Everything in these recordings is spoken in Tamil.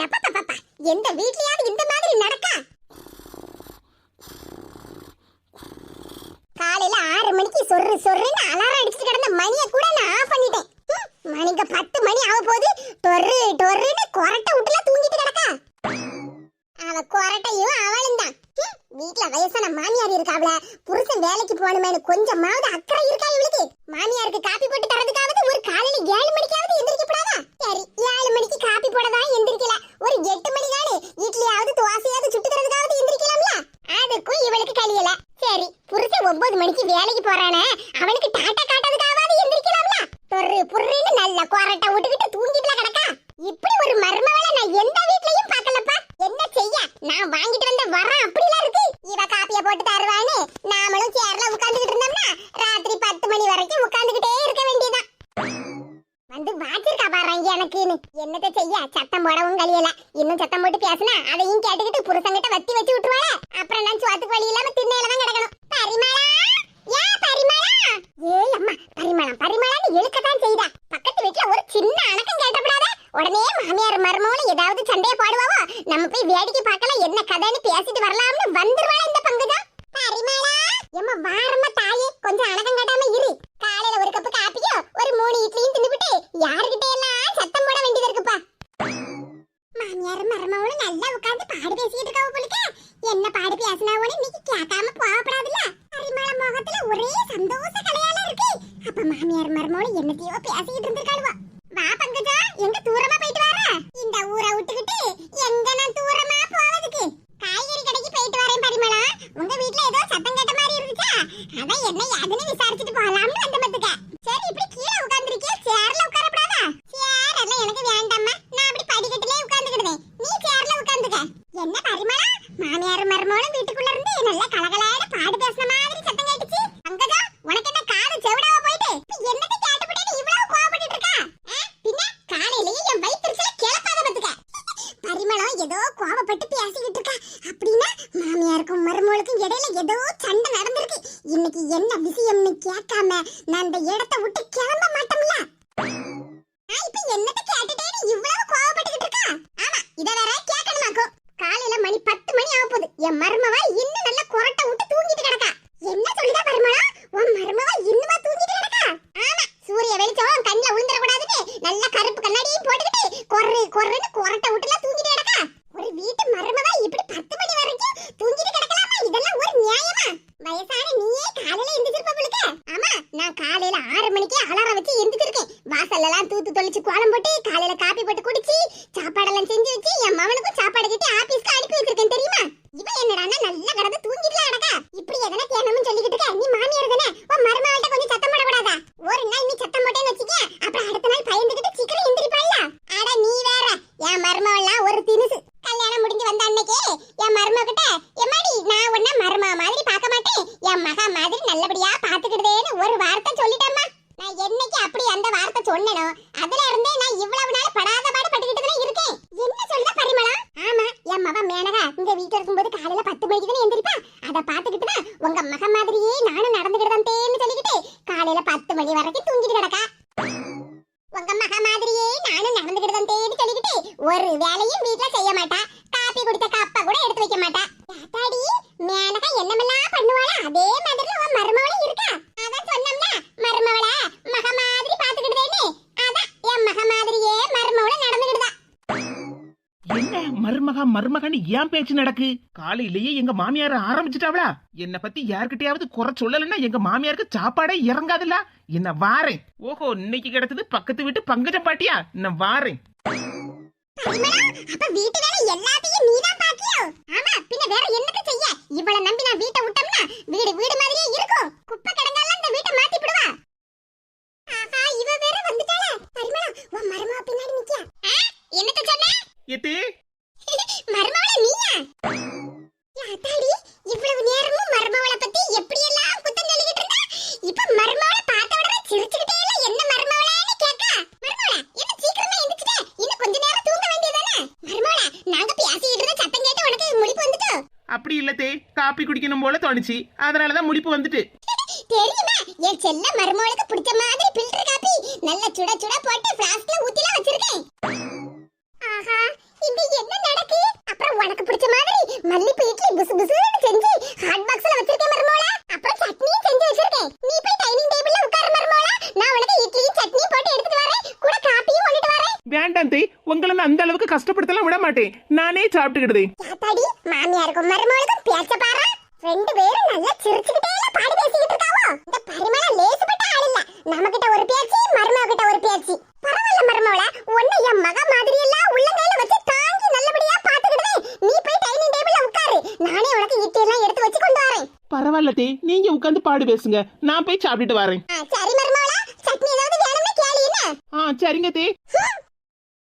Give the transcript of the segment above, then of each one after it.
எப்ப பாப்பா எந்த வீட்லயாவது இந்த மாதிரி நடக்கா? காலையில ஆறு மணிக்கு சொர்ரு சொர்ருன்னு அலாரம் அடிச்சுட்டு கிடந்த மணியை கூட நான் ஆஃப் பண்ணிட்டேன். மணிக்கு பத்து மணி ஆக போது டொர்ரு டொர்ருன்னு கொரட்டை விட்டுல தூங்கிட்டு கிடக்கா. அவ கொரட்டையும் அவளும் தான். வீட்ல வயசான மாமியார் இருக்காவல புருஷன் வேலைக்கு போகணுமேனு கொஞ்சமாவது அக்கறை இருக்கா இவளுக்கு? மாமியாருக்கு காப்பி போட்டு தரதுக்காவது ஒரு காலையில ஏழு மணி எந்திரிக்கப்படாதா சரி ஏழு மணிக்கு காப்பி போடதான் எந்திரிக்கல ஒரு எட்டு மணி தானே இட்லியாவது தோசையாவது சுட்டு தரதுக்காவது எந்திரிக்கலாம்ல அதுக்கும் இவளுக்கு கழியல சரி புருஷன் ஒன்பது மணிக்கு வேலைக்கு போறானே அவனுக்கு டாட்டா காட்டதுக்காவது எந்திரிக்கலாம்ல? தொரு புர்ரின்னு நல்ல கொரட்டை விட்டுக்கிட்டு தூங்கிட்டுல கிடக்கா. இப்படி ஒரு மர்மவேளை நான் எந்த வீட்லயும் பார்க்கலப்பா என்ன செய்ய நான் வாங்கிட்டு வந்த வரம் அப்படிலாம் இருக்கு இவ காப்பிய போட்டு தருவான்னு நாமளும் சேர்ல உட்கார்ந்துகிட்டு இருந்தோம்னா ராத்திரி பத்து மணி வரைக்கும் உட்கார்ந்துகிட்டே இருக்க வேண்டியதான் வந்து வாச்சிருக்கா பாருங்க எனக்குன்னு என்னத்த செய்ய சத்தம் போடவும் கழியல இன்னும் சத்தம் போட்டு பேசினா அதையும் கேட்டுக்கிட்டு புருஷங்கிட்ட வத்தி வச்சு விட்டுருவாளே அப்புறம் நான் சுவாத்துக்கு வழி இல்லாம திண்ணையில தான் கிடக்கணும் பரிமளா ஏ பரிமளா ஏய் அம்மா பரிமளம் பரிமளான்னு இழுக்கத்தான் செய்தா பக்கத்து வீட்ல ஒரு சின்ன அணக்கம் கேட்டப்படாத உடனே மாமியார் மருமகளும் ஏதாவது சண்டைய போடுவாவோ நம்ம போய் வேடிக்கை பார்க்கலாம் என்ன கதைன்னு பேசிட்டு வரலாம்னு வந்துருவாளா இந்த பங்குதான் பரிமளா எம்மா வாரமா தாயே கொஞ்சம் அணக்கம் காட்டாம இரு. காலையில ஒரு கப்பு காப்பியோ ஒரு மூணு இட்லியும் தின்னுபிட்டு யாருகிட்ட எல்லாம் சத்தம் போட வேண்டியது இருக்குப்பா. மாமியார் மருமகளும் நல்லா உட்கார்ந்து பாடு பேசிட்டு இருக்காவ போலுக்க. என்ன பாடு பேசினாவோன்னு இன்னைக்கு கேட்காம போகப்படாதுல்ல. பரிமள முகத்துல ஒரே சந்தோஷ கலையால இருக்கு. அப்ப மாமியார் மருமகளும் என்னத்தையோ பேசிக்கிட்டு இருந்திருக்காளுவா. வா பங்கஜா எங்க தூரமா போயிட்டு வர இந்த ஊரை விட்டுக்கிட்டு எங்க நான் தூரமா போவதுக்கு? காய்கறி கடைக்கு போயிட்டு வரேன் பரிமளா. உங்க வீட்ல ஏதோ சத்தம் கேட்ட மாதிரி இருந்துச்சா? அதான் என்ன ஏதுன்னு விசாரிச்சுட்டு போகலாம்னு வந்த பத்துக்க. சரி இப்படி கீழே உட்கார்ந்திருக்கிய? சேர்ல உட்காரப்படாதா சேர் எல்லாம் எனக்கு வேண்டாம்மா. நான் அப்படி படிக்கட்டுல உட்கார்ந்துக்கிடுவேன் நீ சேர்ல உட்கார்ந்துக்க என்ன பரிமளா மாமியார் மருமகளும் வீட்டுக்குள்ள இருந்து நல்லா கலகலான பாடு பேசின மாதிரி சத்தம் கேட்டுச்சு அங்கதா உனக்கு என்ன காது செவிடாவ போயிட்டு இப்ப என்னத்தை கேட்டுப்பட்டு இவ்வளவு கோவப்பட்டு இருக்கா ஆ? பின்ன காலையிலேயே என் வயிற்றுல கிளப்பாத பத்துக்க பரிமளம் ஏதோ கோவப்பட்டு பேசிக்கிட்டு இருக்கா அப்படின்னா மாமியாருக்கும் மருமகளுக்கும் இடையில ஏதோ சண்டை நடந்திருக்கு இன்னைக்கு என்ன விஷயம்னு கேட்காம நான் அந்த இடத்த விட்டு கிளம்ப மாட்டோம்ல நான் இப்ப என்னத்த கேட்டுட்டேன்னு இவ்வளவு கோவப்பட்டுக்கிட்டு இருக்கா ஆமா இத வேற கேட்கணுமாக்கும் காலையில மணி பத்து மணி ஆக போகுது என் மருமவ இன்னும் நல்ல கொரட்டை விட்டு தூங்கிட்டு கிடக்கா என்ன சொல்லுதா பரிமளா உன் மருமவ இன்னுமா தூங்கிட்டு கிடக்கா ஆமா சூரிய வெளிச்சம் கண்ணுல விழுந்துட கூடாதுன்னு நல்ல கருப்பு கண்ணாடியும் போட்டுக்கிட்டு கொர்ரு கொர்ருன்னு கொரட்டை விட்டுலாம் தூங்கிட்டு கிடக்கா ஒரு வீட்டு மருமவ இப்படி பத்து மணி வரைக்கும் தூங்கிட்டு கிடக்கலாமா இதெல்லாம் ஒரு நியாயமா வயசான நீயே காலையில எந்திரிச்சிருப்ப போலுக்க ஆமா நான் காலையில ஆறு மணிக்கே அலாரம் வச்சு எந்திரிச்சிருக்கேன் வாசல்ல எல்லாம் தூத்து தொளிச்சு கோலம் போட்டு காலையில காப்பி போட்டு குடிச்சு சாப்பாடெல்லாம் செஞ்சு வச்சு என் மவனுக்கும் சாப்பாடு கட்டி ஆபீஸ்க்கு அனுப்பி வச்சிருக்கேன் தெரியுமா இவன் என்னடான்னா நல்லா கடந்து தூங்கிட்டுலாம் அடக்கா இப்படி எதனா தேனமும் சொல்லிக்கிட்டு இருக்க நீ மாமியார் தானே உன் மருமகள்கிட்ட கொஞ்சம் சத்தம் போடக்கூடாதா ஒரு நாள் நீ சத்தம் போட்டேன்னு வச்சுக்க அப்புறம் அடுத்த நாள் பயந்துகிட்டு சீக்கிரம் எந்திரிப்பாள்ல அட நீ வேற என் மருமகள்லாம் ஒரு தினுசு கல்யாணம் முடிஞ்சு வந்த அன்னைக்கே என் மருமகிட்ட எம்மாடி நான் உன்ன மருமக மாதிரி பார்க்க மாட்டேன் என் மகா மாதிரி நல்லபடியா பாத்துக்கிட்டதேன்னு ஒரு வார்த்தை சொல்லிட்டேம்மா. நான் என்னைக்கு அப்படி அந்த வார்த்தை சொன்னனோ அதுல இருந்தே நான் இவ்வளவு நாள் படாத பாடு பட்டுக்கிட்டு இருக்கேன். என்ன சொல்ல பரிமளம் ஆமா என் மவன் மேனகா இங்க வீட்டுல இருக்கும்போது காலையில பத்து மணிக்கு தானே எந்திரிப்பா அதை பாத்துக்கிட்டு தான் உங்க மக மாதிரியே நானும் நடந்துக்கிட்டேன்னு சொல்லிக்கிட்டு காலையில பத்து மணி வரைக்கும் தூங்கிட்டு கிடக்கா உங்க மக மாதிரியே நானும் நடந்துக்கிட்டேன்னு சொல்லிக்கிட்டு ஒரு வேலையும் வீட்ல செய்ய மாட்டா காப்பி குடிச்ச கப்பா கூட எடுத்து வைக்க மாட்டா யாத்தாடி மேனகா என்னமெல்லாம் பண்ணுவாளா அதே மாதிரி உன் மருமவளும் இருக்கா அதான் சொன்னோம்ல மருமவள மக மாதிரி பாத்துக்கிட்டேன்னு அதான் என் மக மாதிரியே மருமவளும் நடந்துக்கிட்டுதா என்ன மருமகா மருமகன்னு ஏன் பேச்சு நடக்கு? காலையிலேயே எங்க மாமியார ஆரம்பிச்சிட்டாவளா? என்ன பத்தி யார்கிட்டயாவது குறை சொல்லலைன்னா எங்க மாமியாருக்கு சாப்பாடே இறங்காதுல்ல? என்ன வாரேன். ஓஹோ இன்னைக்கு கிடைச்சது பக்கத்து வீட்டு பங்கஜ பாட்டியா? நான் வாரேன். இவள நம்பி நான் வீட்டை விட்டோம்னா வீடு வீடு மாதிரியே இருக்கும். குப்பை இந்த வீட்டை மாத்தி விடுவா. ஆஹா இவ வேற வந்துட்டாளே. பரிமளா உன் மருமக பின்னாடி நிக்கியா? என்னத்த சொன்ன? எத்தே மருமவள நீயா? யாத்தாடி இவ்வளவு நேரமும் மருமவள பத்தி எப்படி எல்லாம் குத்தம் சொல்லிக்கிட்டு இருந்தா? இப்ப மருமவள பார்த்த உடனே சிரிச்சுக்கிட்டே இல்ல என்ன மருமவளன்னு கேக்கா மருமவள என்ன சீக்கிரமா எந்திரிச்சிட்ட? இன்னும் கொஞ்ச நேரம் தூங்க வேண்டியதானே மருமவள நாங்க பேசிட்டு இருந்த சத்தம் கேட்டு உனக்கு முழிப்பு வந்துட்டோ? அப்படி இல்லத்தே காப்பி குடிக்கணும் போல தோணுச்சு. அதனாலதான் முழிப்பு வந்துட்டு. தெரியுமா? என் செல்ல மருமவளுக்கு பிடிச்ச மாதிரி ஃபில்டர் காப்பி நல்ல சுட சுட போட்டு ஃப்ளாஸ்க்ல ஊத்திலாம் வச்சிருக்கேன். ஆஹா இங்க என்ன நடக்கு? அப்புறம் உனக்கு பிடிச்ச மாதிரி மல்லிப்பு இட்லி புசு புசுன்னு செஞ்சு ஹாட் பாக்ஸ்ல வச்சிருக்கேன் மர்மோல அப்புறம் சட்னியும் செஞ்சு வச்சிருக்கேன். நீ போய் டைனிங் டேபிள்ல உட்கார் மர்மோல நான் உனக்கு இட்லியும் சட்னியும் போட்டு எடுத்துட்டு வரேன். கூட காப்பியும் கொண்டுட்டு வரேன். வேண்டாம் தே உங்களை நான் அந்த அளவுக்கு கஷ்டப்படுத்தலாம் விட மாட்டேன். நானே சாப்பிட்டுக்கிடுதே யாத்தாடி மாமியாருக்கும் மருமகளுக்கும் பேச்ச பாரு. ரெண்டு பேரும் நல்லா சிரிச்சுக்கிட்டே பாடி பேசிக்கிட்டு இருக்காவோ? இந்த பரிமளம் லேசுப்பட்ட ஆள் இல்ல. நம்ம கிட்ட ஒரு பேச்சு மருமக கிட்ட ஒரு பேச்சு. பரவாயில்ல மருமகள ஒன்னு என் மக மாதிரி பரவாயில்ல தே நீங்க உட்காந்து பாடு பேசுங்க. நான் போய் சாப்பிட்டுட்டு வரேன். சரி மருமவள சட்னி ஏதாவது வேணும்னா கேளு என்ன? ஆ சரிங்க தே.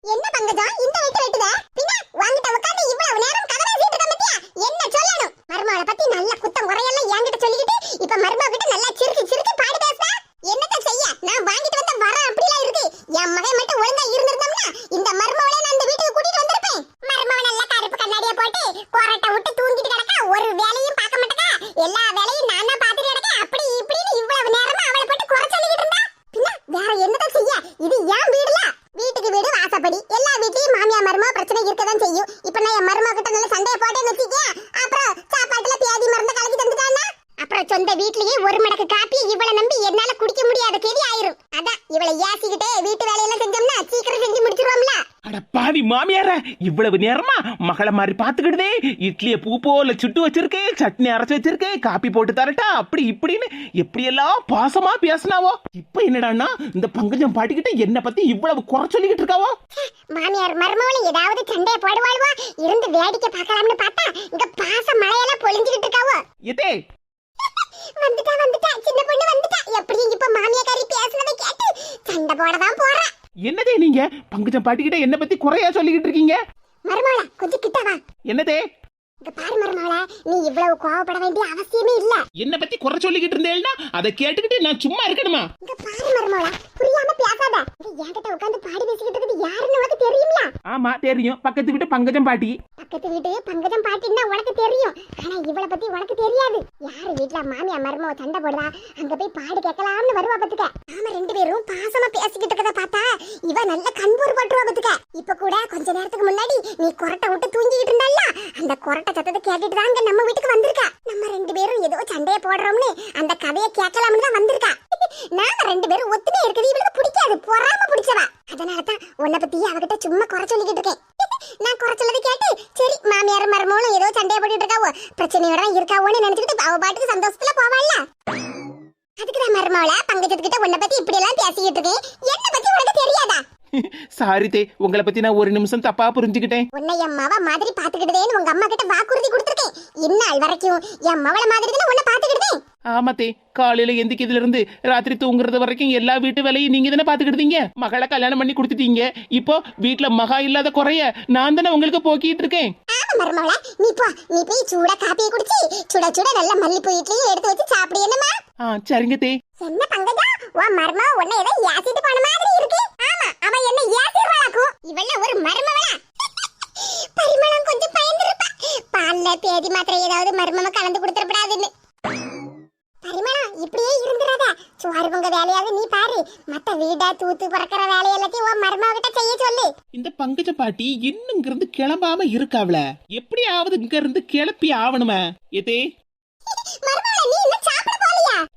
என்ன பங்கஜம்? இந்த வெட்டு வெட்டுத? பின்ன வாங்கிட்ட உட்கார்ந்து இவ்வளவு நேரம் கதை பேசிட்டு இருக்க பத்தியா என்ன சொல்லணும்? மருமகளை பத்தி நல்ல குத்தம் குறையெல்லாம் என்கிட்ட சொல்லிக்கிட்டு இப்ப மருமக கிட்ட நல்லா சிரிச்சு சிரிச்சு பாடி பேசுற என்னத்த செய்ய நான் வாங்கிட்டு வந்த வரம் அப்படிலாம் இருக்கு என் மகன் மட்டும் ஒழுங்கா இருந்திருந்தோம்னா இந்த மருமகளை நான் இந்த வீட்டுக்கு கூட்டிட்டு வந்திருப்பேன் மருமக நல்ல கருப்பு கண்ணாடிய போட்டு கோரட்டை விட்டு தூங்கிட்டு கிடக்கா ஒரு வேலையும் பார்க்க மாட்டேக்கா எல்லா வேலையும் நான் தான் பார்த்துட்டு கிடக்க அப்படி இப்படின்னு இவ்வளவு நேரமா அவளை போட்டு குறை சொல்லிக்கிட்டு இருந்தா பின்ன வேற என்னதான் செய்ய இது ஏன் வீடுல வீட்டுக்கு வீடு வாசப்படி எல்லா வீட்லயும் மாமியா மருமக பிரச்சனை இருக்கதான் செய்யும் இப்ப நான் என் மருமக கிட்ட நல்ல சண்டைய போட்டேன்னு வச்சுக்கேன் அப்புறம் சாப்பாட்டுல பியாதி மருந்து கலக்கி தந்துட்டான்னா அப்புறம் சொந்த வீட்லயே ஒரு மடக்கு காப்பி இவளை நம்பி என்னால குடிக்க முடியாத கேதி ஆயிரும் அதான் இவளை ஏசிக்கிட்டே வீட்டு வேலையெல்லாம் செஞ்சோம்னா சீக்கிரம் செஞ்சு முடிச்சிருவோம்ல அட பாவி மாமியார இவ்வளவு நேரமா மகளை மாதிரி பாத்துக்கிடுதே இட்லிய பூ போல சுட்டு வச்சிருக்கேன் சட்னி அரைச்சு வச்சிருக்கேன் காப்பி போட்டு தரட்டா அப்படி இப்படின்னு எப்படியெல்லாம் பாசமா பேசினாவோ. இப்ப என்னடான்னா இந்த பங்கஜம் பாட்டிக்கிட்ட என்ன பத்தி இவ்வளவு குறை சொல்லிக்கிட்டு இருக்காவோ? மாமியார் மருமகளும் ஏதாவது சண்டைய போடுவாள்வா? இருந்து வேடிக்கை பார்க்கலாம்னு பார்த்தா இங்க பாச மழையெல்லாம் பொழிஞ்சுக்கிட்டு இருக்காவோ? எதே? வந்துட்டா வந்துட்டா சின்ன பொண்ணு வந்துட்டா. எப்படியும் இப்ப மாமியாக்காரி பேசுனதை கேட்டு சண்டை போடதான் போறா. என்னதே நீங்க? பங்கஜம் பாட்டிக்கிட்ட என்ன பத்தி குறையா சொல்லிக்கிட்டு இருக்கீங்க? மருமகள கொஞ்சம் கிட்ட வா. என்னதே? பாரு மருமகள நீ இவ்வளவு கோவப்பட வேண்டிய அவசியமே இல்ல. என்ன பத்தி குறை சொல்லிக்கிட்டு இருந்தேன்னா அதை கேட்டுக்கிட்டு நான் சும்மா இருக்கணுமா? இங்க பாரு மருமகள புரியாம பேசாத. இங்க என்கிட்ட உட்கார்ந்து பாடி பேசிக்கிட்டு இருக்குது யாருன்னு உனக்கு தெரியுங்களா ஆமா தெரியும். பக்கத்து வீட்டு பங்கஜம் பாட்டி. பக்கத்து வீட்டு பங்கஜம் பாட்டின்னா உனக்கு தெரியும். ஆனா இவளை பத்தி உனக்கு தெரியாது. யாரு வீட்ல மாமியா மருமவ சண்டை போடுதா அங்க போய் பாடு கேட்கலாம்னு வருவா பத்துக்க. நாம ரெண்டு பேரும் பாசமா பேசிக்கிட்டு இருக்கத பார்த்தா இவ நல்ல கண்பூர் பட்டுவா பத்துக்க. இப்ப கூட கொஞ்ச நேரத்துக்கு முன்னாடி நீ கொரட்டை விட்டு இருந்தால அந்த கொரட்டை சத்தத்தை கேட்டுட்டு தான் நம்ம வீட்டுக்கு வந்திருக்கா. நம்ம ரெண்டு பேரும் ஏதோ சண்டையை போடுறோம்னு அந்த கதையை கேட்கலாம்னு தான் வந்திருக்கா. சாரி தே உங்களை பத்தி நான் ஒரு நிமிஷம் தப்பா புரிஞ்சுக்கிட்டேன். உன்னை என் மவ மாதிரி பாத்துக்கிட்டதேன்னு உங்க அம்மா கிட்ட வாக்குறுதி கொடுத்துருக்கேன். இந்நாள் வரைக்கும் என் மவள மாதிரி தான் உன்னை ஆமாத்தே காலையில எந்திக்கிறதுல இருந்து ராத்திரி தூங்குறது வரைக்கும் எல்லா வீட்டு வேலையும் நீங்க தானே பாத்துக்கிட்டீங்க மகளை கல்யாணம் பண்ணி கொடுத்துட்டீங்க. இப்போ வீட்டுல மகா இல்லாத குறைய நான் தானே உங்களுக்கு போக்கிட்டு இருக்கேன்? ஆமா மருமவள நீ போ. நீ போய் சூடா காப்பியை குடிச்சு சுட சுட நல்ல மல்லிப்பூ இட்லியும் எடுத்து வச்சு சாப்பிடு என்னமா ஆ சரிங்க தே. என்ன பங்கஜா? உன் மர்ம உன்னை ஏதோ ஏசிட்டு போன மாதிரி இருக்கு. ஆமா அவ என்ன ஏசிடுவாளாக்கும். இவள ஒரு மர்மவளா பரிமளம் கொஞ்சம் பயந்துருப்பா. பால்ல பேதி மாத்திரை ஏதாவது மர்மம கலந்து கொடுத்துடப்படாதுன்னு. பரிமளம் இப்படியே இருந்துடாத சுவாரி பொங்க வேலையாவது நீ பாரு. மத்த வீடா தூத்து பறக்கிற வேலை எல்லாத்தையும் உன் மர்மவ கிட்ட செய்ய சொல்லு. இந்த பங்கஜ பாட்டி இன்னும் இருந்து கிளம்பாம இருக்காவல எப்படியாவது இங்க இருந்து கிளப்பி ஆவணுமே. எதே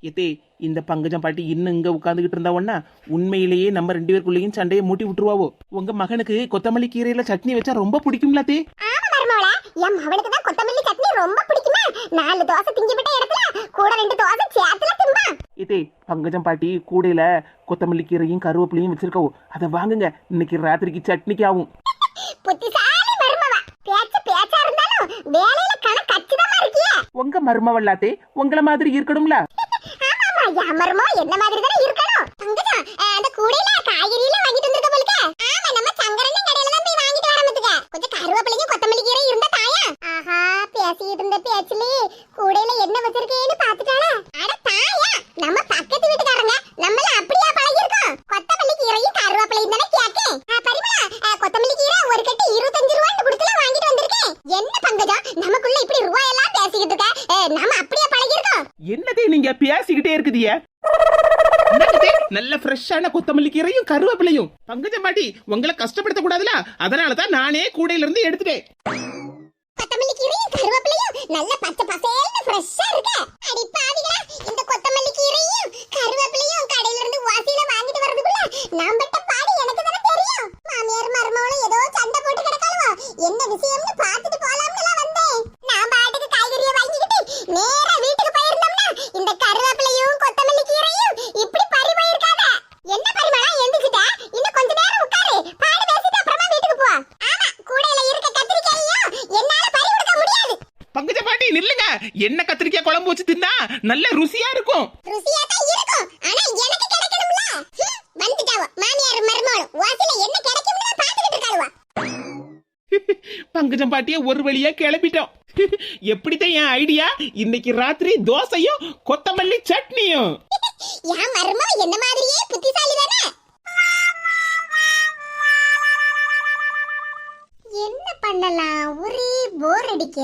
எதே இந்த பங்கஜம் பாட்டி இன்னும் இங்க உட்காந்துக்கிட்டு இருந்தா ஒன்னா உண்மையிலேயே நம்ம ரெண்டு பேருக்குள்ளேயும் சண்டையை மூட்டி விட்டுருவாவோ? உங்க மகனுக்கு கொத்தமல்லி கீரையில சட்னி வச்சா ரொம்ப பிடிக்கும்ல தே மர்மவள என் மவளுக்கு தான் கொத்தமல்லி சட்னி ரொம்ப பிடிக்குமா? நாலு தோசை திங்கிவிட்ட இடத்துல கூட ரெண்டு தோசை சேர்த்துல திம்பா. இதே பங்கஜம் பாட்டி கூடையில கொத்தமல்லி கீரையும் கருவேப்பிலையும் வச்சிருக்கவோ அதை வாங்குங்க. இன்னைக்கு ராத்திரிக்கு சட்னிக்கு ஆகும் புத்திசாலி மருமவ. பேச்சு பேச்சா இருந்தாலும் வேலையில கணக்கு கச்சிதமா இருக்கியே. உங்க மருமவல்லாத்தே உங்கள மாதிரி இருக்கணும்ல? ஆமாமா என் என்ன மாதிரி தானே இருக்கணும்? பங்கஜம் அந்த கூடையில காய்கறி எல்லாம் வாங்கிட்டு வந்திருக்க போலுக்க. ஆமா நம்ம சங்கரன் கடையில தான் போய் வாங்கிட்டு வரமுத்துக்க கொஞ்சம் கருவேப்பிலையும் கொத்தமல்லி கீரை இருந்தா தாயா? ஆஹா பேசிட்டு இருந்த பேச்சுல கூடையில என்ன வச்சிருக்கேன்னு பாத்துட்டாளா அட தாயா நம்ம பக்கத்து வீட்டுக்காரங்க நம்மள அப்படியா பழகிருக்கோம் கொத்தமல்லி கீரையும் கருவேப்பிலையும் தானே கேக்கேன் அஹ், பரிமளா கொத்தமல்லி கீரை ஒரு கட்டு இருபத்தஞ்சு ரூபான்னு கொடுத்துல வாங்கிட்டு வந்திருக்கேன். என்ன பங்கஜம் நமக்குள்ள இப்படி ரூபாயெல்லாம் பேசிக்கிட்டு இருக்க? அஹ், நாம அப்படியே பழகிருக்கோம் என்னதே நீங்க பேசிக்கிட்டே இருக்குதியே நல்ல ஃப்ரெஷ்ஷான கொத்தமல்லி கீரையும் கருவேப்பிலையும். பங்கஜம் பாட்டி உங்களை கஷ்டப்படுத்த கூடாதுல. அதனால தான் நானே கூடையில இருந்து எடுத்துட்டேன். கொத்தமல்லி கீரையும் கருவேப்பிலையும் நல்ல பச்சை பசேல்னு ஃப்ரெஷ்ஷா இருக்கு. அடி பாவிகளா இந்த கொத்தமல்லி கீரையும் கருவேப்பிலையும் கடையில இருந்து வாசியில வாங்கிட்டு வரதுக்குள்ள நான் என்ன விஷயம்னு பார்த்துட்டு கத்திரிக்காய் குழம்பு வச்சு தின்னா? நல்ல ருசியா இருக்கும். ருசியா தான் இருக்கும். ஆனா எனக்கு கிடைக்கணும்ல. வந்துட்டாவோ. மாமியார் மருமகளும் வாசல என்ன கிடைக்கும்னு பாத்துக்கிட்டு இருக்காளுவா. பங்கஜம் பாட்டிய ஒரு வழியா கிளப்பிட்டோம். எப்படிதான் என் ஐடியா இன்னைக்கு ராத்திரி தோசையும் கொத்தமல்லி சட்னியும். என் மருமக என்ன மாதிரியே புத்திசாலி தானே? என்ன பண்ணலாம்? ஒரே போர் அடிக்க.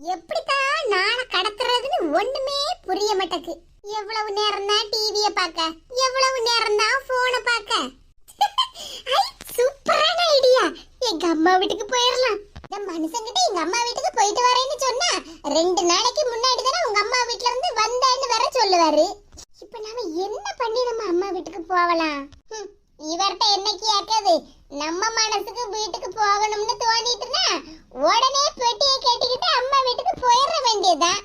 எப்படித்தான் நான கடத்துறதுன்னு ஒண்ணுமே புரிய மாட்டேக்கு எவ்வளவு நேரம் தான் டிவிய பார்க்க? எவ்வளவு நேரம் தான் போனை பார்க்க? ஐ, சூப்பரான ஐடியா எங்க அம்மா வீட்டுக்கு போயிடலாம் இந்த மனுஷங்கிட்ட எங்க அம்மா வீட்டுக்கு போயிட்டு வரேன்னு சொன்னா ரெண்டு நாளைக்கு முன்னாடி தானே உங்க அம்மா வீட்ல இருந்து வந்தேன்னு வர சொல்லுவாரு. இப்ப நாம என்ன பண்ணி நம்ம அம்மா வீட்டுக்கு போகலாம் ஹம், இவர்ட்ட என்ன கேட்காது நம்ம மனசுக்கு வீட்டுக்கு போகணும்னு தோணிட்டுனா உடனே பெட்டியை கேட்டுக்கிட்டு அம்மா வீட்டுக்கு போயிட வேண்டியதுதான்.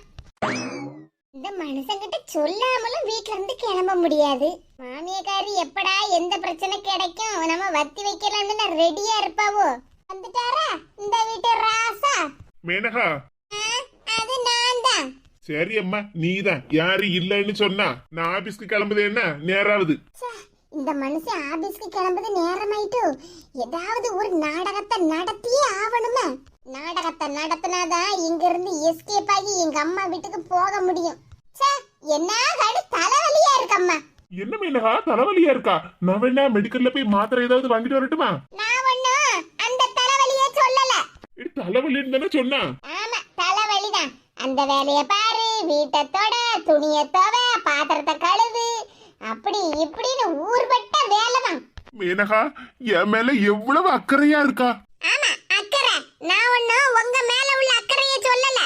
இந்த மனுஷங்கிட்ட சொல்லாமலும் வீட்ல இருந்து கிளம்ப முடியாது. மாமியக்காரி எப்படா எந்த பிரச்சனை கிடைக்கும்? நம்ம வத்தி வைக்கலாம்னு ரெடியா இருப்பாவோ? வந்துட்டாரா? இந்த வீட்டு ராசா? மேனகா. அது நான் தான் சரி அம்மா நீதான். யாரு இல்லைன்னு சொன்னா நான் ஆபீஸ்க்கு கிளம்புது என்ன நேராவது. இந்த மனுஷன் ஆபீஸ்க்கு கிளம்புது நேரமாயிட்டு ஏதாவது ஒரு நாடகத்தை நடத்தியே ஆவணுமே நாடகத்தை நடத்தினாதான் இங்க இருந்து எஸ்கேப் ஆகி எங்க அம்மா வீட்டுக்கு போக முடியும். என்ன கடு தலைவலியா இருக்கம்மா. என்ன மேனகா தலைவலியா இருக்கா? நான் வேணா மெடிக்கல்ல போய் மாத்திரை ஏதாவது வாங்கிட்டு வரட்டுமா? நான் ஒண்ணும் அந்த தலைவலியே சொல்லல. இது தலைவலின்னு தானே சொன்னா? ஆமா தலைவலிதான். அந்த வேலைய பாரு வீட்டை தொட துணிய துவ பாத்திரத்தை கழுவு அப்படி இப்படின்னு ஊர்பட்ட வேலைதான். மேனகா என் மேல எவ்வளவு அக்கறையா இருக்கா? ஆமா அக்கறை. நான் ஒண்ணும் உங்க மேல உள்ள அக்கறைய சொல்லல.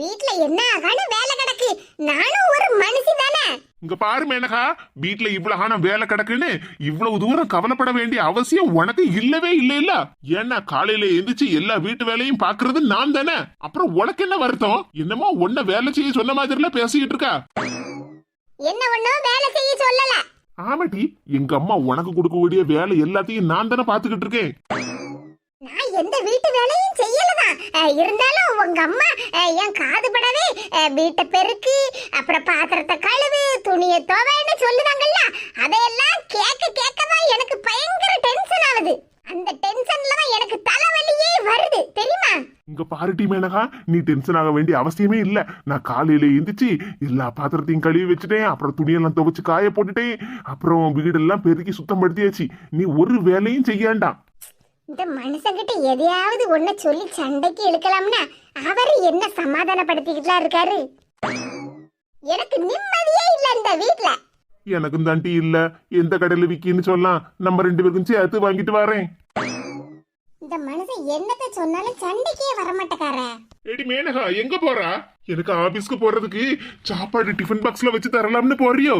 வீட்ல என்ன ஆகான்னு வேலை கிடக்கு? நானும் ஒரு மனுஷி தானே. இங்க பாரு மேனகா வீட்ல இவ்வளவு ஆன வேலை கிடக்குன்னு இவ்வளவு தூரம் கவலைப்பட வேண்டிய அவசியம் உனக்கு இல்லவே இல்ல இல்ல ஏன்னா காலையில எந்திரிச்சு எல்லா வீட்டு வேலையும் பாக்குறது நான் தானே. அப்புறம் உனக்கு என்ன வருத்தம்? என்னமோ உன்ன வேலை செய்ய சொன்ன மாதிரிலாம் பேசிக்கிட்டு இருக்கா? என்ன ஒண்ணும் வேலை செய்ய சொல்லல. ஆமாட்டி எங்க அம்மா உனக்கு கொடுக்கக்கூடிய வேலை எல்லாத்தையும் நான் தானே பாத்துக்கிட்டு இருக்கேன். நான் எந்த வீட்டு வேலையும் செய்யலதான் இருந்தாலும் உங்க அம்மா என் காது படவே வீட்டை பெருக்கு அப்புறம் பாத்திரத்தை கழுவு துணியை துவைன்னு சொல்லுதாங்கல்ல அதையெல்லாம் கேட்க கேட்கதான் எனக்கு பயங்கர டென்ஷன் ஆகுது. அந்த டென்ஷன்ல தான் எனக்கு தலைவலியே வருது. தெரியுமா? இங்க பாருட்டி மேனகா நீ டென்ஷன் ஆக வேண்டிய அவசியமே இல்ல. நான் காலையில எந்திரிச்சு எல்லா பாத்திரத்தையும் கழுவி வச்சுட்டேன். அப்புறம் துணியெல்லாம் துவைச்சு காய போட்டுட்டேன். அப்புறம் வீடெல்லாம் பெருக்கி சுத்தம் படுத்தியாச்சு நீ ஒரு வேலையும் செய்யாண்டாம் இந்த மனுஷங்கிட்ட எதையாவது ஒன்ன சொல்லி சண்டைக்கு இழுக்கலாம்னா அவரு என்ன சமாதானப்படுத்திக்கிட்டுலாம் இருக்காரு? எனக்கு நிம்மதியே இல்ல இந்த வீட்ல. எனக்கும் தாண்டி இல்ல. எந்த கடையில விக்கின்னு சொல்லலாம். நம்ம ரெண்டு பேருக்கும் சேர்த்து வாங்கிட்டு வரேன். இந்த மனுஷன் என்னத்த சொன்னாலும் சண்டைக்கே வரமாட்டேக்கார. ஏடி மேனகா எங்க போறா? எனக்கு ஆபீஸ்க்கு போறதுக்கு? சாப்பாடு டிஃபன் பாக்ஸ்ல வச்சு தரலாம்னு போறியோ?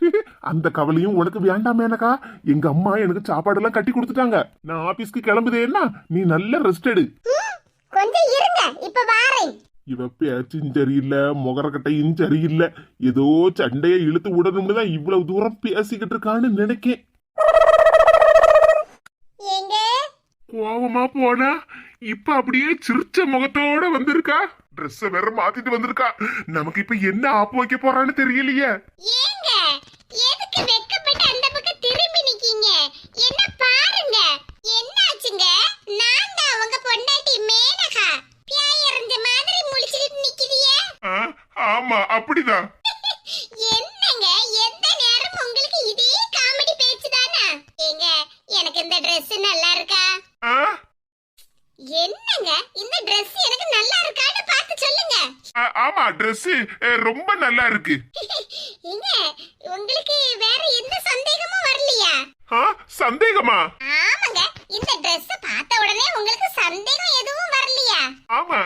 அந்த கவலையும் உனக்கு வேண்டாம் மேனகா. எங்க அம்மா எனக்கு சாப்பாடெல்லாம் கட்டி கொடுத்துட்டாங்க. நான் ஆபீஸ்க்கு கிளம்புதேன்னா நீ நல்ல ரெஸ்ட் எடு. கொஞ்சம் இருங்க இப்ப வாரேன். இவ பேச்சும் சரியில்லை முகரக்கட்டையும் சரியில்லை. ஏதோ சண்டைய இழுத்து விடணும்னு தான் இவ்வளவு தூரம் பேசிக்கிட்டு இருக்கான்னு நினைக்கேன். கோவமா போனா இப்ப அப்படியே சிரிச்ச முகத்தோட வந்திருக்கா? Dress வேற மாத்திட்டு வந்திருக்கா. நமக்கு இப்ப என்ன ஆப்பு வைக்க போறான்னு தெரியலையே. ஏங்க எதுக்கு வெக்கப்பட்டு அந்த பக்கம் திரும்பி நிக்கீங்க? என்ன பாருங்க. என்னாச்சுங்க? நான் தான் உங்க பொண்டாட்டி மேனகா. பியாய் எறிஞ்ச மாதிரி முழிச்சுக்கிட்டு நிக்கிறியே. ஆ, ஆமா அப்படிதான் என்னங்க எந்த நேரம் உங்களுக்கு இதே காமெடி பேச்சு தானா ஏங்க எனக்கு இந்த Dress நல்லா இருக்கா ஆ, என்னங்க இந்த Dress எனக்கு நல்லா இருக்கான்னு பார்த்து சொல்லுங்க ஆ, ஆமா Dress ரொம்ப நல்லா இருக்கு. ஏங்க உங்களுக்கு வேற எந்த சந்தேகமும் வரலையா? ஆ, சந்தேகமா? ஆமாங்க. இந்த Dress பார்த்த உடனே உங்களுக்கு சந்தேகம் எதுவும் வரலையா? ஆமா.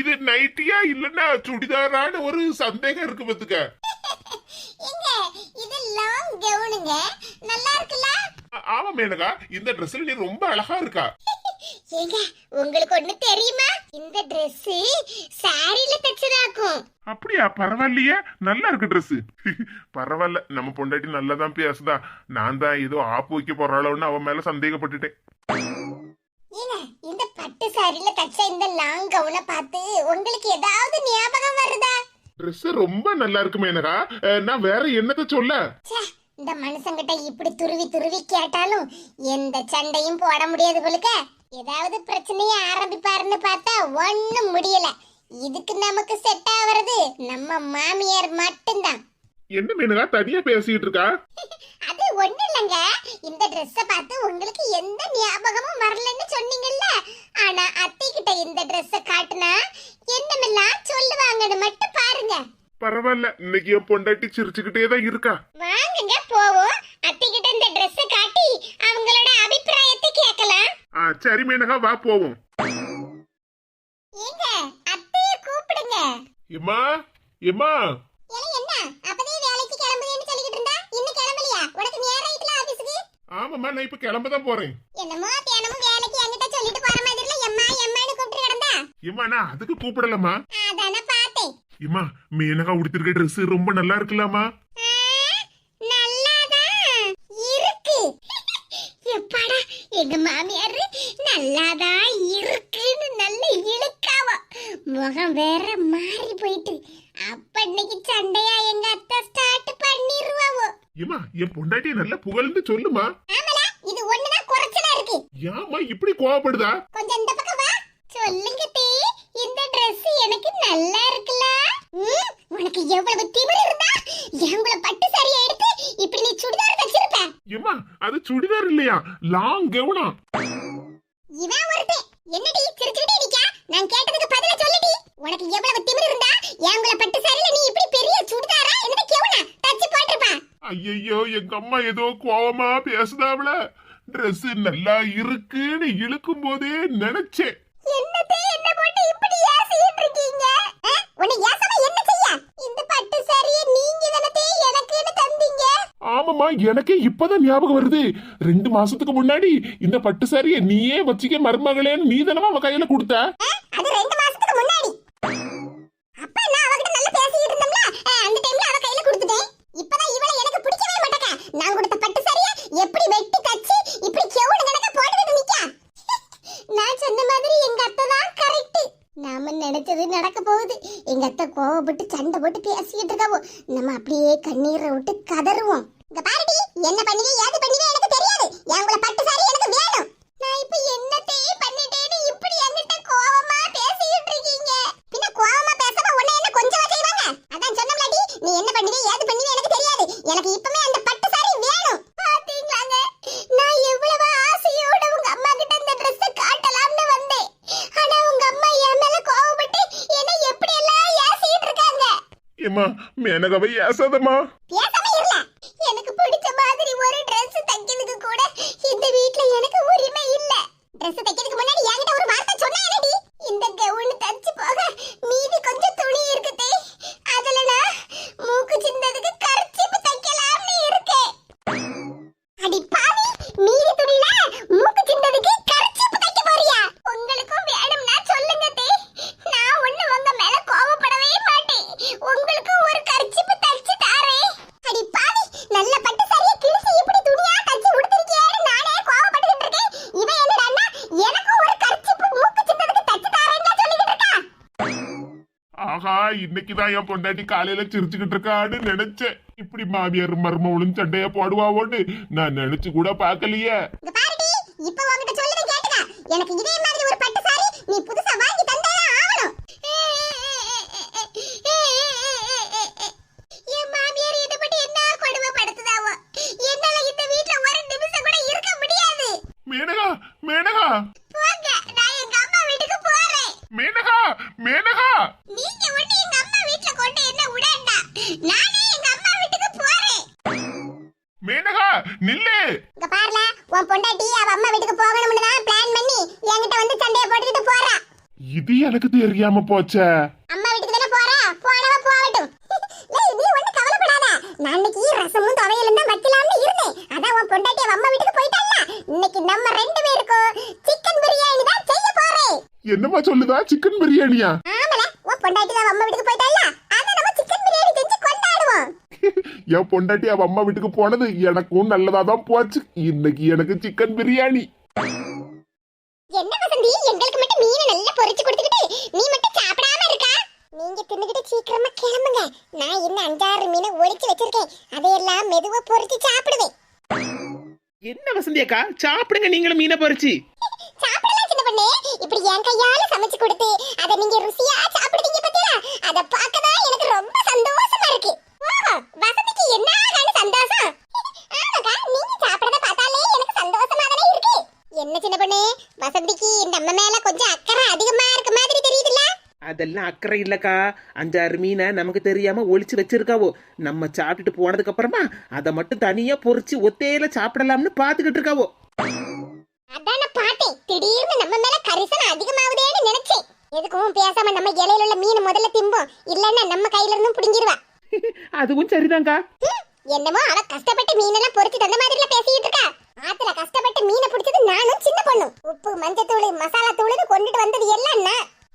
இது நைட்டியா இல்லன்னா சுடிதாரான்னு ஒரு சந்தேகம் இருக்கு பத்துக்க ஏங்க இது லாங் கவுனுங்க நல்லா இருக்குல்ல? ஆமா மேனகா. இந்த ட்ரெஸ்ல நீ ரொம்ப அழகா இருக்கா. ஏங்க உங்களுக்கு ஒண்ணு தெரியுமா? இந்த Dress சாரியில தச்சதாக்கும். அப்படியா? பரவாயில்லையே. நல்லா இருக்கு Dress. பரவாயில்ல. நம்ம பொண்டாட்டி நல்லா தான் பேசுதா. நான் தான் ஏதோ ஆப்பு வைக்க போறாளோன்னு அவன் மேல சந்தேகப்பட்டுட்டேன். ஏங்க இந்த பட்டு சாரில தச்ச இந்த லாங் கவுனை பார்த்து உங்களுக்கு ஏதாவது ஞாபகம் வருதா? ட்ரெஸ் ரொம்ப நல்லா இருக்கு மேனகா அஹ், நான் வேற என்னத்த சொல்ல? ச்சே, இந்த மனுஷங்கிட்ட இப்படி துருவி துருவி கேட்டாலும் எந்த சண்டையும் போட முடியாது போலுக்க. ஏதாவது பிரச்சனைய ஆரம்பிப்பாருன்னு பார்த்தா ஒண்ணும் முடியல. இதுக்கு நமக்கு செட் ஆவறது நம்ம மாமியார் மட்டும்தான். என்ன மேனகா தனியா பேசிட்டு இருக்கா? அது ஒண்ணு இல்லைங்க. இந்த Dress பார்த்து உங்களுக்கு எந்த ஞாபகமும் வரலன்னு சொன்னீங்கல்ல. ஆனா அத்தை கிட்ட இந்த Dress காட்டுனா என்னமெல்லாம் சொல்லுவாங்கன்னு மட்டும் பாருங்க. பரவாயில்ல இன்னைக்கு என் பொண்டாட்டி சிரிச்சுக்கிட்டே தான் இருக்கா? வாங்குங்க போவோம். அத்தை கிட்ட இந்த Dress காட்டி அவங்களோட அபிப்பிராயத்தை கேட்கலாம். ஆ சரி மேனகா வா போவோம். ஏங்க அத்தைய கூப்பிடுங்க. எம்மா ஏல என்ன? அப்பதே வேலைக்கு கிளம்புதேன்னு சொல்லிக்கிட்டு இருந்தா? இன்னும் கிளம்பலையா? உனக்கு நேரம் ஆயிட்டுல ஆபீஸ்க்கு? ஆமாம்மா நான் இப்ப கிளம்ப தான் போறேன். என்னமோ தினமும் வேலைக்கு என்கிட்ட சொல்லிட்டு போற மாதிரில எம்மா எம்மான்னு கூப்பிட்டு கிடந்தா? எம்மா நான் அதுக்கு கூப்பிடலம்மா. எம்மா மேனகா உடுத்திருக்க Dress ரொம்ப நல்லா இருக்குல்லாமா எங்க மாமியார் நல்லாதான் இருக்குன்னு நல்ல இழுக்காவோ. முகம் வேற மாறி போயிட்டு. அப்ப இன்னைக்கு சண்டையா எங்க அத்தை ஸ்டார்ட் பண்ணிருவாவோ? ஏம்மா என் பொண்டாட்டியை நல்லா புகழ்ந்து சொல்லுமா. ஆமலா இது ஒண்ணுதான் குறைச்சலா இருக்கு. ஏம்மா இப்படி கோவப்படுதா? கொஞ்சம் இந்த பக்கம் வா. சொல்லுங்க தே இந்த Dress எனக்கு நல்லா இருக்குல்ல? உனக்கு எவ்வளவு திமிரு இருந்தா எங்களை பட்டு சரியா எடுத்து இப்படி நீ சுடிதார் தச்சிருப்ப? ஏம்மா அது சுடிதார் இல்லையா? லாங் கவுனா? இவன் ஒருத்தன் என்னடி சிரிச்சுக்கிட்டே நிக்கா? நான் கேட்டதுக்கு பதில சொல்லுடி. உனக்கு எவ்வளவு திமிரு இருந்தா எங்களை பட்டு சரியில நீ இப்படி பெரிய சுடிதாரா என்னது கெவுனா? தச்சு போட்டிருப்பா. ஐயையோ எங்க அம்மா ஏதோ கோவமா பேசுதாவல Dress நல்லா இருக்குன்னு இழுக்கும் போதே நினைச்சேன். என்னத்தே என்ன போட்டு இப்படி ஏசிட்டு இருக்கீங்க? உன்னை ஏசாம என்ன செய்ய? இந்த பட்டு சாரியை நீங்க தானே எனக்குன்னு தந்தீங்க? ஆமாம்மா எனக்கே இப்பதான் ஞாபகம் வருது. ரெண்டு மாசத்துக்கு முன்னாடி இந்த பட்டு சாரியை நீயே வச்சுக்க மருமகளேன்னு நீ தானமா அவ கையில கொடுத்த? அது ரெண்டு மாசத்துக்கு முன்னாடி. அப்ப நான் அவகிட்ட நல்லா பேசிட்டு இருந்தோம்ல அந்த டைம்ல அவ கையில கொடுத்துட்டேன் இப்பதான் இவளை எனக்கு பிடிக்கவே மாட்டேங்க நான் கொடுத்த பட்டு சாரியை எப்படி வெட்டி தச்சு இப்படி கெவுடு கணக்க போட்டுக்கிட்டு நிக்கா நான் சொன்ன மாதிரி எங்க அத்தை தான் கரெக்ட் நாம நினைச்சது நடக்க போகுது எங்க அத்தை கோவப்பட்டு சண்டை போட்டு பேசிக்கிட்டு இருக்காவோ? நம்ம அப்படியே கண்ணீரை விட்டு கதறுவோம். இங்க பாருடி என்ன பண்ணி ஏது பண்ணுவே எனக்கு தெரியாது என் பட்டு சாரி எனக்கு வேணும் நான் இப்ப என்னத்தையே பண்ணிட்டேன்னு இப்படி என்கிட்ட கோவமா பேசிக்கிட்டு இருக்கீங்க பின்ன கோவமா பேசாம உன்னை என்ன கொஞ்சமா செய்வாங்க அதான் சொன்னம்லடி நீ என்ன பண்ணுவே ஏது பண்ணுவே எனக்கு தெரியாது எனக்கு இப்பமே அந்த பட்டு சாரி வேணும் பாத்தீங்களாங்க நான் எவ்வளவு ஆசையோட உங்க அம்மா கிட்ட இந்த Dress காட்டலாம்னு வந்தேன் ஆனா உங்க அம்மா என் மேல கோவப்பட்டு என்ன எப்படி எல்லாம் ஏசிட்டு இருக்காங்க ஏம்மா மேனகாவை ஏசாதம்மா ஆஹா இன்னைக்குதான் என் பொண்டாட்டி காலையில சிரிச்சுக்கிட்டு இருக்கான்னு நினைச்சேன். இப்படி மாமியார் மருமவளும் சண்டைய போடுவாவோன்னு நான் நினைச்சு கூட பார்க்கலையே. இப்ப எனக்கு இதே மாதிரி ஒரு பட்டு சாரி நீ புதுசா வாங்கி தந்தே ஆகணும் என் மாமியார் இதை பத்தி என்ன கொடுமைப்படுத்துதாவோ என்னால இந்த வீட்ல ஒரு நிமிஷம் கூட இருக்க முடியாது மேனகா மேனகா போங்க நான் எங்க அம்மா வீட்டுக்கு போறேன் மேனகா மேனகா நீங்க ஒண்ணு எங்க அம்மா வீட்ல கொண்டு என்ன விடண்டா நானே எங்க அம்மா வீட்டுக்கு போறேன் மேனகா நில்லு இங்க பாருல உன் பொண்டாட்டி அவ அம்மா வீட்டுக்கு போகணும்னு தான் பிளான் பண்ணி என்கிட்ட வந்து சண்டைய போட்டுக்கிட்டு போறா. இது எனக்கு தெரியாம போச்சே. அம்மா வீட்டுக்கு தானே போறா? போனவ போகட்டும். லேய் நீ ஒண்ணு கவலைப்படாத. நான் இன்னைக்கு ரசமும் துவையலும் தான் வைக்கலாம்னு இருந்தேன். அதான் உன் பொண்டாட்டி அவ அம்மா வீட்டுக்கு போயிட்டால இன்னைக்கு நம்ம ரெண்டு பேருக்கும் சிக்கன் பிரியாணி தான் செய்ய போறேன். என்னம்மா சொல்லுதா? சிக்கன் பிரியாணியா ஆமால உன் பொண்டாட்டி அவ அம்மா வீட்டுக்கு போயிட்டால அதான் நம்ம சிக்கன் பிரியாணி செஞ்சு கொண்டாடுவோம் என் பொண்டாட்டி அவ அம்மா வீட்டுக்கு போனது எனக்கும் நல்லதா தான் போச்சு. இன்னைக்கு எனக்கு சிக்கன் பிரியாணி. என்ன வசந்தி? எங்களுக்கு மட்டும் மீனை நல்லா பொரிச்சு கொடுத்துக்கிட்டு நீ மட்டும் சாப்பிடாம இருக்கா? நீங்க தின்னுகிட்டு சீக்கிரமா கிளம்புங்க. நான் இன்னும் அஞ்சாறு மீனை ஒளிச்சு வச்சிருக்கேன். அதையெல்லாம் மெதுவா பொரிச்சு சாப்பிடுவேன். என்ன வசந்தி அக்கா? சாப்பிடுங்க நீங்களும் மீனை பொரிச்சு சாப்பிடலாம் சின்ன பொண்ணே. இப்படி என் கையால சமைச்சு கொடுத்து அதை நீங்க ருசியா சாப்பிடுவீங்க பத்தியா அத பார்க்கதான் எனக்கு ரொம்ப சந்தோஷமா இருக்கு. வசதிக்கு என்ன சந்தோஷம்? ஆமாக்கா நீங்க சாப்பிடறத பார்த்தாலே எனக்கு சந்தோஷமா தானே இருக்கு. என்ன சின்ன பொண்ணே வசந்திக்கு நம்ம மேல கொஞ்சம் அக்கறை அதிகமா இருக்க மாதிரி தெரியுதுல்ல? அதெல்லாம் அக்கறை இல்லக்கா. அஞ்சாறு மீனை நமக்கு தெரியாம ஒளிச்சு வச்சிருக்காவோ. நம்ம சாப்பிட்டுட்டு போனதுக்கு அப்புறமா அதை மட்டும் தனியா பொரிச்சு ஒத்தையில சாப்பிடலாம்னு பாத்துக்கிட்டு இருக்காவோ. அதான் நான் பார்த்தேன். திடீர்னு நம்ம மேல கரிசனம் அதிகமாகுதேன்னு நினைச்சேன். எதுக்கும் பேசாம நம்ம இலையில உள்ள மீன் முதல்ல திம்போம். இல்லன்னா நம்ம கையில இருந்தும் புடுங்கிடுவா அதுவும் சரிதாங்கா என்னமோ அவ கஷ்டப்பட்டு மீனெல்லாம் பொறிச்சு தந்த மாதிரில பேசிட்டு இருக்கா. ஆத்துல கஷ்டப்பட்டு மீனை பிடிச்சது நானும் சின்ன பொண்ணு. உப்பு மஞ்சள் மஞ்சத்தூள் மசாலா தூள்னு கொண்டுட்டு வந்தது எல்லாம்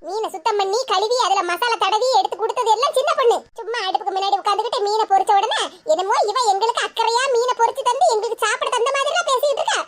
மீனை சுத்தம் பண்ணி கழுவி அதுல மசாலா தடவி எடுத்து கொடுத்தது எல்லாம் சின்ன பொண்ணு. சும்மா அடுப்புக்கு முன்னாடி உட்காந்துக்கிட்டு மீனை பொறிச்ச உடனே என்னமோ இவ எங்களுக்கு அக்கறையா மீனை பொறிச்சு தந்து எங்களுக்கு சாப்பிட தந்த மாதிரில பேசிட்டு இருக்கா.